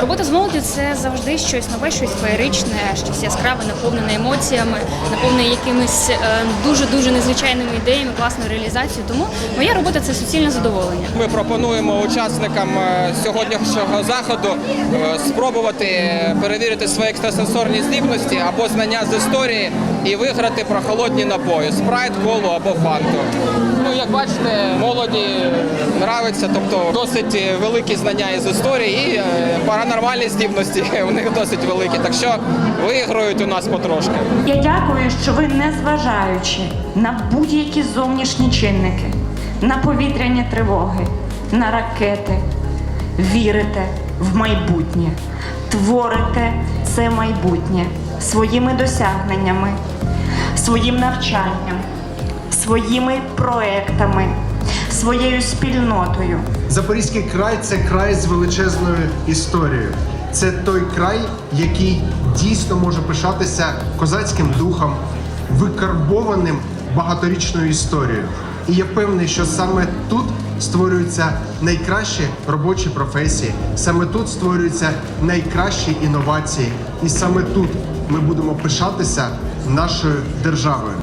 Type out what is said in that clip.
Робота з молоддю це завжди щось нове, щось феєричне, щось яскраве, наповнене емоціями, наповнене якимись дуже дуже незвичайними ідеями, класною реалізацією. Тому моя робота це суцільне задоволення. Ми пропонуємо учасникам е, сьогоднішнього заходу е, спробувати перевірити свої екстрасенсорні здібності або знання з історії і виграти прохолодні напої спрайт, колу або фанту. Ну, як бачите, молоді нравиться, тобто досить великі знання із історії і е, паранормальні здібності у них досить великі. Так що виграють у нас потрошки. Я дякую, що ви, незважаючи на будь-які зовнішні чинники, на повітряні тривоги, на ракети, вірите в майбутнє, творите це майбутнє своїми досягненнями, своїм навчанням, своїми проектами, своєю спільнотою. Запорізький край це край з величезною історією. Це той край, який дійсно може пишатися козацьким духом, викарбованим багаторічною історією. І я певний, що саме тут створюються найкращі робочі професії, саме тут створюються найкращі інновації, і саме тут ми будемо пишатися нашою державою.